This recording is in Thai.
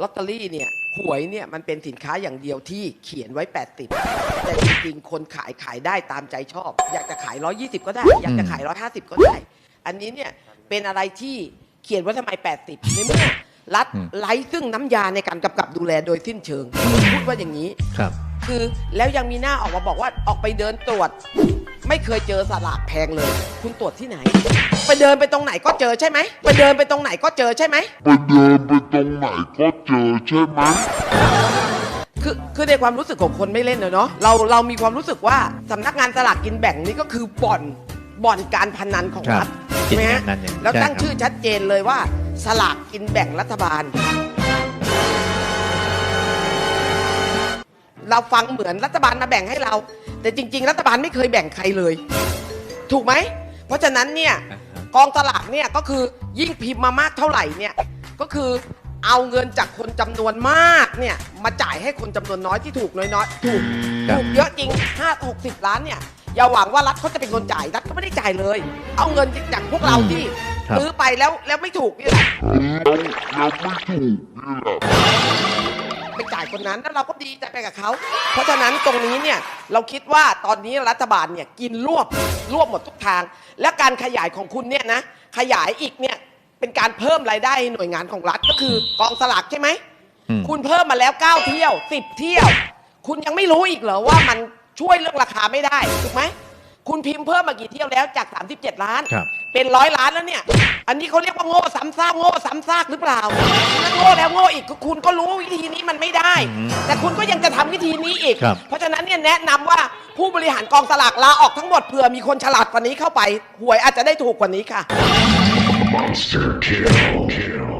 ลอตเตอรี่เนี่ยหวยเนี่ยมันเป็นสินค้าอย่างเดียวที่เขียนไว้ 80 แต่จริงๆ คนขายขายได้ตามใจชอบ อยากจะขาย 120 ก็ได้ อยากจะขาย 150 ก็ได้ อันนี้เนี่ยเป็นอะไรที่เขียนไว้ทำไม 80 ในเมื่อรัฐอืมไร้ซึ่งน้ำยาในการกำกับดูแลโดยสิ้นเชิง พูดว่าอย่างนี้ครับ คือแล้วยังมีหน้าออกมาบอกว่าออกไปเดินตรวจ ไม่เคยเจอสลากแพงเลย คุณตรวจที่ไหน ไปเดินไปตรงไหนก็เจอใช่ไหม ไปเดินไปตรงไหนก็เจอใช่ไหม ไปเดินไปตรงไหนก็เจอใช่ไหม คือคือในความรู้สึกของคนไม่เล่นเลยเนาะเราเรามีความรู้สึกว่าสำนักงานสลากกินแบ่งนี่ก็คือบ่อนบ่อนการพนันของครับรัฐกินใช่ไหมแบ่ฮะงนั่นเองแล้วใช่ตั้งครับ ชื่อชัดเจนเลยว่า สลากกินแบ่งรัฐบาล เราฟังเหมือนรัฐบาลมาแบ่งให้เรา แต่จริง ๆ รัฐบาลไม่เคยแบ่งใครเลย ถูกไหม เพราะฉะนั้นเนี่ยอ่าฮะกองสลากเนี่ยก็คือยิ่งพิมพ์มามากเท่าไหร่เนี่ยก็คือเอาเงินจากคนจำนวนมากเนี่ยมาจ่ายให้คนจำนวนน้อยที่ถูกน้อยๆถูกครับถูกเยอะจริง 5 60 ล้านเนี่ยอย่าหวังว่ารัฐเขาจะเป็นคนจ่ายรัฐก็ไม่ได้จ่ายเลย เอาเงินจากพวกเราที่ครับซื้อไปแล้วแล้วไม่ถูกนี่แหละแล้วแล้วไม่ถูกนี่แหละ ไปจ่ายคนนั้นแล้วเราก็ดีใจไปกับเขาเพราะฉะนั้นตรงนี้เนี่ยเราคิดว่าตอนนี้รัฐบาลเนี่ยกินรวบรวบหมดทุกทาง และการขยายของคุณเนี่ยนะขยายอีกเนี่ยเป็นการเพิ่มรายได้ให้หน่วยงานของรัฐก็คือกองสลากใช่ไหมอืมคุณเพิ่มมาแล้ว9เที่ยว10เที่ยว คุณยังไม่รู้อีกเหรอว่ามันช่วยเรื่องราคาไม่ได้ถูกไหม คุณพิมพ์เพิ่มมากี่เที่ยวแล้วจาก 37 ล้าน ครับ เป็นร้อยล้านแล้วเนี่ย อันนี้เขาเรียกว่าโง่ซ้ำซากโง่ซ้ำซากหรือเปล่าถ้าโง่แล้วโง่อีกก็คุณก็รู้วิธีนี้มันไม่ได้อืมแต่คุณก็ยังจะทำวิธีนี้อีก ครับ เพราะฉะนั้นเนี่ยแนะนำว่าผู้บริหารกองสลากลาออกทั้งหมดเผื่อมีคนฉลาดกว่านี้เข้าไปหวยอาจจะได้ถูกกว่านี้ค่ะ Monster kill. kill.